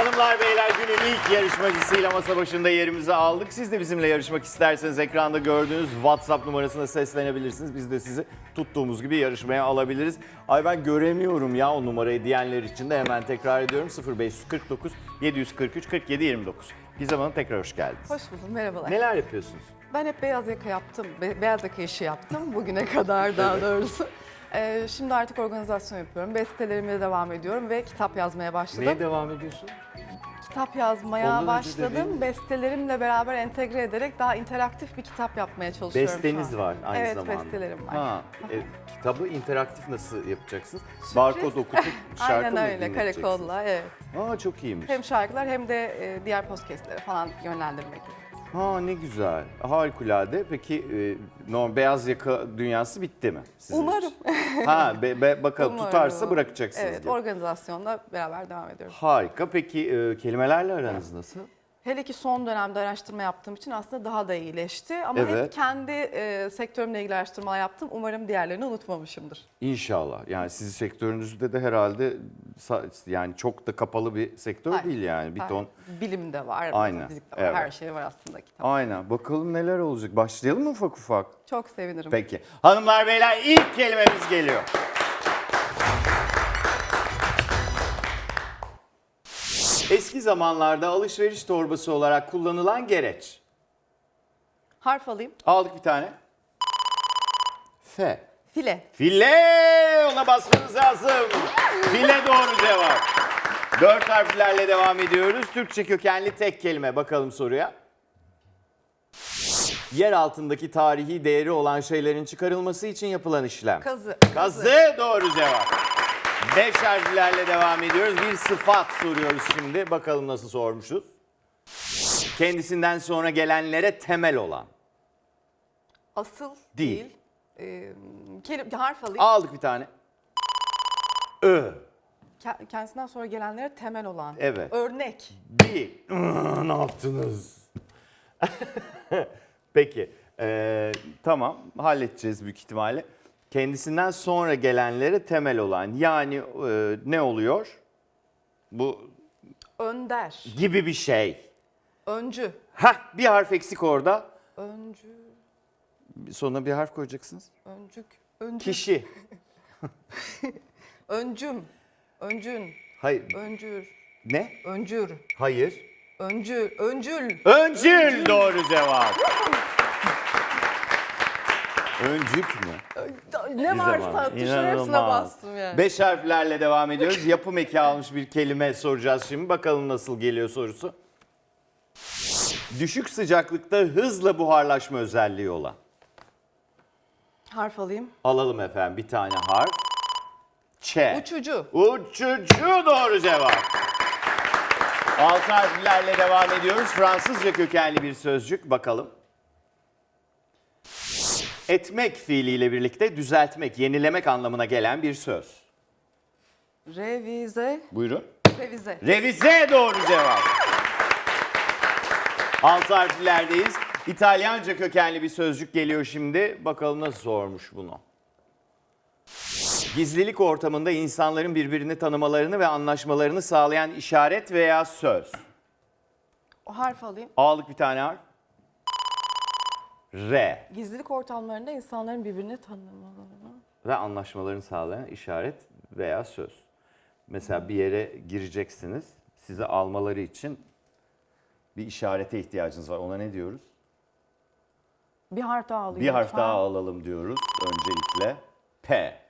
Hanımlar beyler günün ilk yarışmacısıyla masa başında yerimizi aldık. Siz de bizimle yarışmak isterseniz ekranda gördüğünüz WhatsApp numarasına seslenebilirsiniz. Biz de sizi tuttuğumuz gibi yarışmaya alabiliriz. Ay ben göremiyorum ya o numarayı diyenler için de hemen tekrar ediyorum. 0549 743 47 29. Gizem Hanım tekrar hoş geldiniz. Hoş buldum, merhabalar. Neler yapıyorsunuz? Ben hep beyaz yaka yaptım, be- beyaz yaka işi yaptım bugüne kadar daha doğrusu. Ee, şimdi artık organizasyon yapıyorum, bestelerime devam ediyorum ve kitap yazmaya başladım. Neye devam ediyorsun? Kitap yazmaya Ondan önce başladım, benim- bestelerimle beraber entegre ederek daha interaktif bir kitap yapmaya çalışıyorum şu Besteniz an. var aynı evet, zamanda. bestelerim var. Ha, e, kitabı interaktif nasıl yapacaksınız? Sürpriz. Barkod okutup şarkı Aynen mı öyle, dinleteceksiniz? karakolla, evet. Aa çok iyiymiş. Hem şarkılar hem de e, diğer podcastlere falan yönlendirmek. Ha ne güzel. Harikulade. Peki e, beyaz yaka dünyası bitti mi? sizin Umarım. için? Ha be, be- bakalım Umarım. tutarsa bırakacaksınız. Evet, diye. organizasyonla beraber devam ediyorum. Harika. Peki e, kelimelerle aranız nasıl? Hele ki son dönemde araştırma yaptığım için aslında daha da iyileşti. Ama Evet. hep kendi e, sektörümle ilgili araştırmalar yaptım. Umarım diğerlerini unutmamışımdır. İnşallah. Yani sizin sektörünüzde de herhalde yani çok da kapalı bir sektör Hayır. değil yani. Bir Hayır. ton. Bilim de var, Aynen, fizik de var, evet. her şey var aslında kitap. Aynen. Bakalım neler olacak. Başlayalım mı ufak ufak? Çok sevinirim. Peki. Hanımlar beyler ilk kelimemiz geliyor. Eski zamanlarda alışveriş torbası olarak kullanılan gereç. Harf alayım. Aldık bir tane. F. File. File ona basmanız lazım. File doğru cevap. Dört harflerle devam ediyoruz. Türkçe kökenli tek kelime. Bakalım soruya. Yer altındaki tarihi değeri olan şeylerin çıkarılması için yapılan işlem. Kazı. Kazı doğru cevap. Beş harflerle devam ediyoruz. Bir sıfat soruyoruz şimdi. Bakalım nasıl sormuşuz. Kendisinden sonra gelenlere temel olan. Asıl Değil. değil. Ee, harf alayım. Aldık bir tane. Ö. Ke- kendisinden sonra gelenlere temel olan. Evet. Örnek. Değil. Iı, ne yaptınız? Peki. eee, tamam. Halledeceğiz büyük ihtimalle. Kendisinden sonra gelenlere temel olan. Yani eee, ne oluyor? Bu Önder. gibi bir şey. Öncü. Hah bir harf eksik orada. Öncü. Sonuna bir harf koyacaksınız. Öncük. Öncü. Kişi. Öncüm. Öncün. Hayır. Öncür. Ne? Öncür. Hayır. Öncül. Öncül. Öncül doğru cevap. Öncük mü? Ne varsa tuşun hepsine bastım yani. Beş harflerle devam ediyoruz. Yapım eki almış bir kelime soracağız şimdi. Bakalım nasıl geliyor sorusu. Düşük sıcaklıkta hızla buharlaşma özelliği olan. Harf alayım. Alalım efendim bir tane harf. Ç. Uçucu. Uçucu doğru cevap. Altı harflerle devam ediyoruz. Fransızca kökenli bir sözcük. Bakalım. Etmek fiiliyle birlikte düzeltmek, yenilemek anlamına gelen bir söz. Revize. Buyurun. Revize. Revize doğru cevap. Altı harflerdeyiz. İtalyanca kökenli bir sözcük geliyor şimdi. Bakalım nasıl sormuş bunu. Gizlilik ortamında insanların birbirini tanımalarını ve anlaşmalarını sağlayan işaret veya söz. O harf alayım. Aldık bir tane harf. R Gizlilik ortamlarında insanların birbirini tanımalarını. ve anlaşmalarını sağlayan işaret veya söz. Mesela bir yere gireceksiniz. Sizi almaları için bir işarete ihtiyacınız var. Ona ne diyoruz? Bir harf daha alayım. Bir harf lütfen. daha alalım diyoruz öncelikle. P.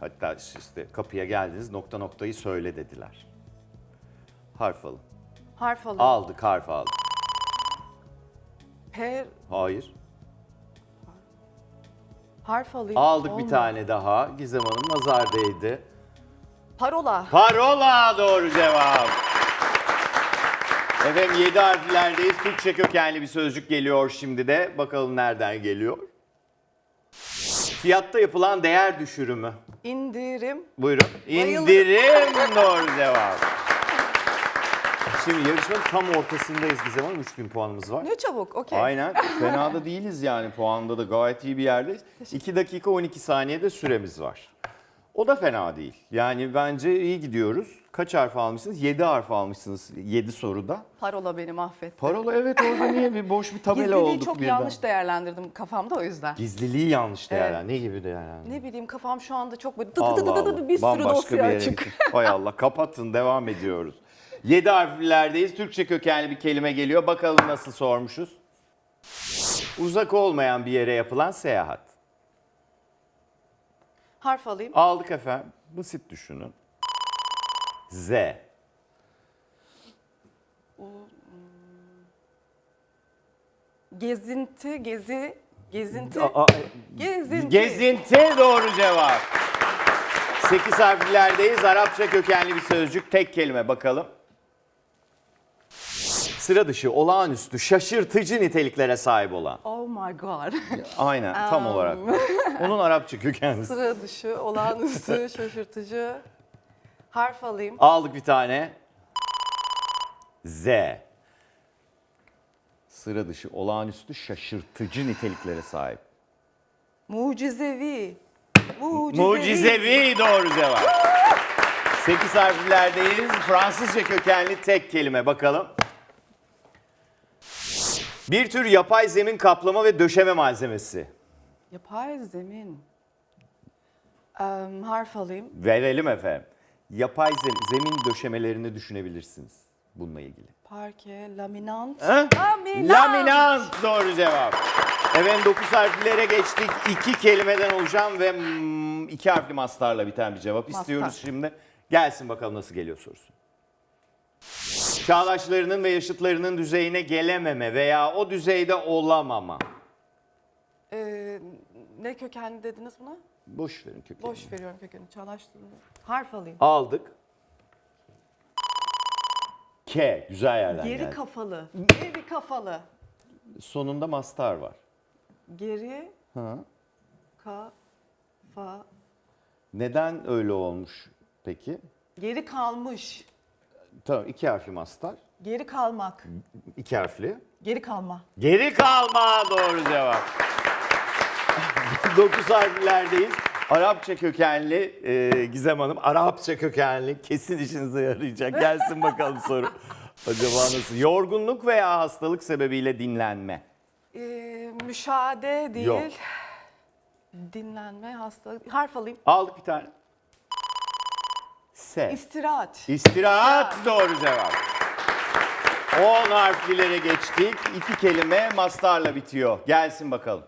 Hatta işte kapıya geldiniz nokta noktayı söyle dediler. Harf alın. Harf alayım. Aldık harf aldık. P. Hayır. Harf alayım. Aldık bir tane daha. Gizem Hanım nazar değdi. Parola. Parola doğru cevap. Efendim 7 harflerdeyiz. Türkçe kökenli bir sözcük geliyor şimdi de. Bakalım nereden geliyor? Fiyatta yapılan değer düşürümü. İndirim. Buyurun. Bayılırım. İndirim doğru cevap. Şimdi yarışmanın tam ortasındayız Gizem Hanım. 3000 puanımız var. Ne çabuk. Okey. Aynen. Fena da değiliz yani puanda da gayet iyi bir yerdeyiz. 2 dakika 12 saniyede süremiz var. O da fena değil. Yani bence iyi gidiyoruz. Kaç harf almışsınız? 7 harf almışsınız 7 soruda. Parola beni mahvetti. Parola evet orada niye bir boş bir tabela Gizliliği olduk çok birden. yanlış değerlendirdim kafamda o yüzden. Gizliliği yanlış değerlen. Ne gibi değerlen? Ne bileyim kafam şu anda çok böyle dı dı dı dı dı Allah. dı bir sürü Bambaşka dosya yere açık. gittik. Hay Allah kapatın devam ediyoruz. 7 harflerdeyiz. Türkçe kökenli bir kelime geliyor. Bakalım nasıl sormuşuz. Uzak olmayan bir yere yapılan seyahat. Harf alayım. Aldık efendim. Basit düşünün. Z. Gezinti, gezi, gezinti, Aa, gezinti. Gezinti doğru cevap. 8 harflerdeyiz. Arapça kökenli bir sözcük. Tek kelime bakalım. Sıra dışı, olağanüstü, şaşırtıcı niteliklere sahip olan. Oh my god. Aynen tam olarak. Onun Arapça kökenlisi. Sıra dışı, olağanüstü, şaşırtıcı. Harf alayım. Aldık bir tane. Z. Sıra dışı, olağanüstü, şaşırtıcı niteliklere sahip. Mucizevi. Mucizevi. Mucizevi doğru cevap. 8 harflerdeyiz. Fransızca kökenli tek kelime bakalım. Bir tür yapay zemin kaplama ve döşeme malzemesi. Yapay zemin. Em, harf alayım. Verelim efendim. Yapay zemin, zemin döşemelerini düşünebilirsiniz bununla ilgili. Parke, laminant. Ha? Laminant. Laminant doğru cevap. Evet 9 harflere geçtik. İki kelimeden oluşan ve mm, iki harfli mastarla biten bir cevap istiyoruz şimdi. Gelsin bakalım nasıl geliyor sorusu. Çağdaşlarının ve yaşıtlarının düzeyine gelememe veya o düzeyde olamama. Ee, ne kökenli dediniz buna? Boş verin kökeni. Boş veriyorum kökeni. Çağdaşlığını. Harf alayım. Aldık. K. Güzel yerden Geri geldi. kafalı. Geri kafalı. Sonunda mastar var. Geri Ha. kafa. Neden öyle olmuş peki? Geri kalmış. Tamam iki harfli mastar. Geri kalmak. iki harfli. Geri kalma. Geri kalma doğru cevap. 9 harflerdeyiz. Arapça kökenli e, Gizem Hanım, Arapça kökenli kesin işinize yarayacak. Gelsin bakalım soru. Acaba nasıl? Yorgunluk veya hastalık sebebiyle dinlenme. Ee, müşahede değil. Yok. Dinlenme, hastalık. Harf alayım. Aldık bir tane. S. İstirahat. İstirahat doğru cevap. 10 harflilere geçtik. İki kelime mastarla bitiyor. Gelsin bakalım.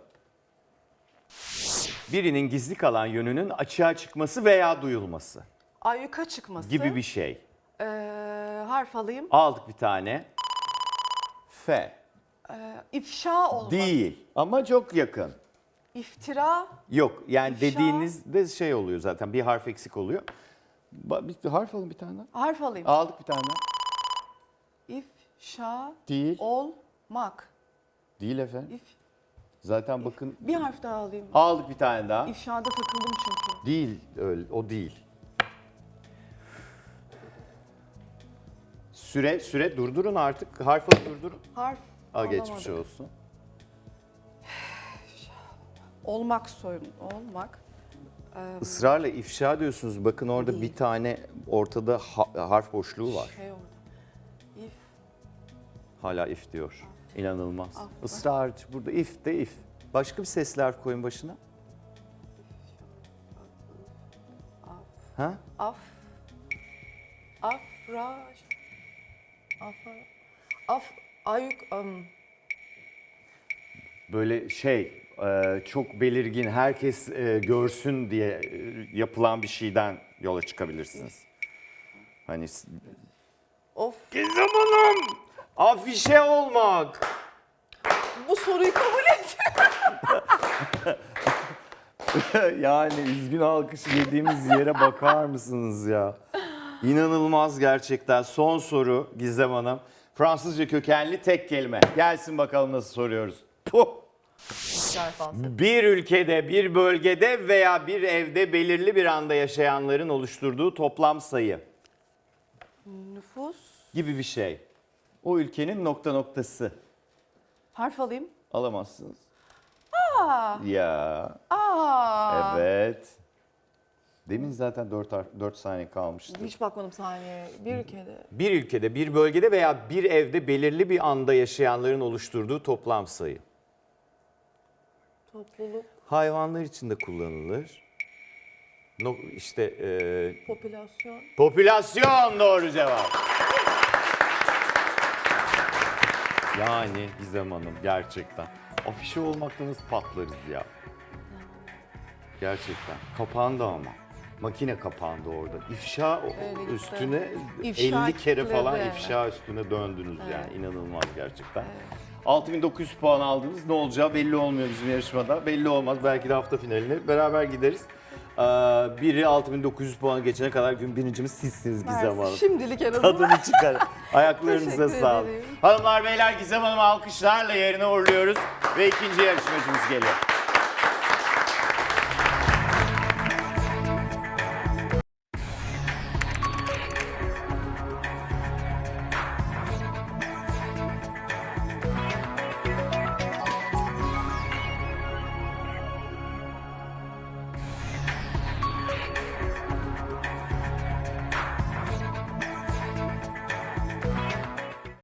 Birinin gizli kalan yönünün açığa çıkması veya duyulması Ayyuka çıkması. gibi bir şey. Ee, harf alayım. Aldık bir tane. F. Ee, ifşa olması. Değil ama çok yakın. İftira. Yok yani İfşa. dediğinizde şey oluyor zaten bir harf eksik oluyor. Ba- Bir harf alın bir tane daha. Harf alayım. Aldık bir tane daha. İfşa Değil. olmak. Değil efendim. İf. Zaten bakın Bir harf daha alayım. aldık bir tane daha. İfşada takıldım çünkü. Değil öyle o değil. Süre süre durdurun artık. Harf alıp durdurun. Harf Aa alamadık. geçmiş olsun. Olmak sorun. Olmak. Israrla ifşa diyorsunuz. Bakın orada bir tane ortada ha- harf boşluğu var. Şey oldu. İf. Hala if diyor. İnanılmaz. Af. Israrcı. Burada if de if. Başka bir sesli harf koyun başına. Ha? Af. Afra. Afa. Af. Ayuk. Um, Böyle şey e, çok belirgin herkes e, görsün diye e, yapılan bir şeyden yola çıkabilirsiniz. Hani s- of. Gizem Hanım! Afişe olmak. Bu soruyu kabul et. yani üzgün alkış yediğimiz yere bakar mısınız ya? İnanılmaz gerçekten. Son soru Gizem Hanım. Fransızca kökenli tek kelime. Gelsin bakalım nasıl soruyoruz. Puh! Bir ülkede, bir bölgede veya bir evde belirli bir anda yaşayanların oluşturduğu toplam sayı Nüfus. gibi bir şey. O ülkenin nokta noktası. Harf alayım. Alamazsınız. Aa. Ya, Aa. evet. Demin zaten 4, 4 saniye kalmıştı. Hiç bakmadım saniye. Bir ülkede. Bir ülkede, bir bölgede veya bir evde belirli bir anda yaşayanların oluşturduğu toplam sayı. Topluluk, Hayvanlar için de kullanılır. No, işte e, popülasyon. popülasyon doğru cevap. Yani Gizem Hanım gerçekten. Afişe olmakta nasıl patlarız ya. Gerçekten. Kapandı ama. Makine kapandı orada. İfşa o- Öyle gitti. üstüne İfşa 50 kere falan kitledi. ifşa üstüne döndünüz yani. inanılmaz gerçekten. 6900 puan aldınız. Ne olacağı belli olmuyor bizim yarışmada. Belli olmaz. Belki de hafta finaline beraber gideriz. Ee, biri 6900 puanı geçene kadar gün birincimiz sizsiniz Gizem Hanım. Şimdilik en azından. Tadını çıkar. Ayaklarınıza Teşekkür sağlık. ederim. Hanımlar beyler Gizem Hanım'ı alkışlarla yerine uğurluyoruz. Ve ikinci yarışmacımız geliyor.